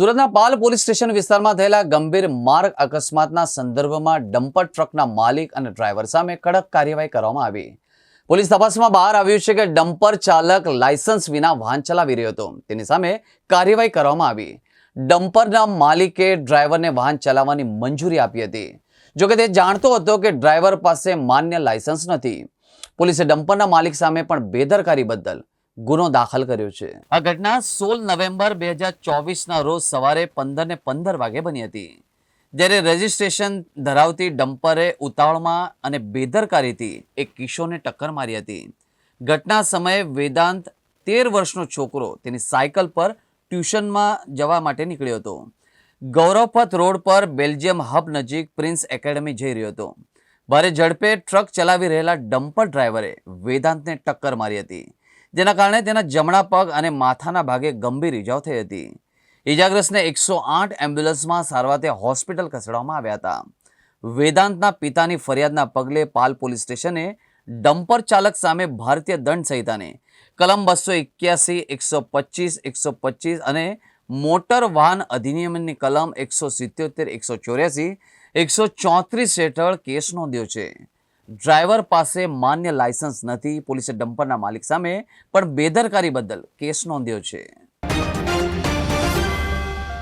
સુરતના પાલ police station વિસ્તારમાં થયેલા ગંભીર માર્ગ અકસ્માતના સંદર્ભમાં ડમ્પર ટ્રકના માલિક અને ડ્રાઈવર સામે કડક કાર્યવાહી કરવામાં આવી. પોલીસ તપાસમાં બહાર આવ્યું છે કે ડમ્પર ચાલક લાયસન્સ વિના વાહન ચલાવી રહ્યો હતો. તેની સામે કાર્યવાહી કરવામાં આવી. ડમ્પરના માલિકે ડ્રાઈવરને વાહન ચલાવવાની મંજૂરી આપી હતી. જોકે તે જાણતો હતો કે ડ્રાઈવર પાસે માન્ય લાયસન્સ નથી. પોલીસે ડમ્પરના માલિક સામે પણ બેદરકારી બદલ ગુનો દાખલ કર્યો છે. આ ઘટના સોળ નવેમ્બર બે હજાર ચોવીસના રોજ સવારે પંદર ને પંદર વાગે બની હતી. જ્યારે રજિસ્ટ્રેશન ધરાવતી ડમ્પરે ઉતાવળમાં અને બેદરકારીથી એક કિશોરને ટક્કર મારી હતી. ઘટના સમયે વેદાંત તેર વર્ષનો છોકરો તેની સાયકલ પર ટ્યુશનમાં જવા માટે નીકળ્યો હતો. ગૌરવપથ રોડ પર બેલ્જિયમ હબ નજીક પ્રિન્સ એકેડમી જઈ રહ્યો હતો. ભારે ઝડપે ટ્રક ચલાવી રહેલા ડમ્પર ડ્રાઈવરે વેદાંતને ટક્કર મારી હતી. જેના કારણે તેના જમણા પગ અને માથાના ભાગે ગંભીર ઇજાઓ થઈ હતી. ઇજાગ્રસ્તને એકસો આઠ એમ્બ્યુલન્સમાં સારવારથી હોસ્પિટલ ખસેડવામાં આવ્યા હતા. વેદાંતના પિતાની ફરિયાદના પગલે પાલ પોલીસ સ્ટેશને ડમ્પર ચાલક સામે ભારતીય દંડ સંહિતાને કલમ બસો એક્યાસી, એકસો પચીસ એકસો પચીસ અને મોટર વાહન અધિનિયમની કલમ એકસો સિત્યોતેર, એકસો ચોર્યાસી, એકસો ચોત્રીસ હેઠળ કેસ નોંધ્યો છે. ડ્રાઈવર પાસે માન્ય લાયસન્સ નથી, પોલીસે ડમ્પરના માલિક સામે પણ બેદરકારી બદલ કેસ નોંધ્યો છે.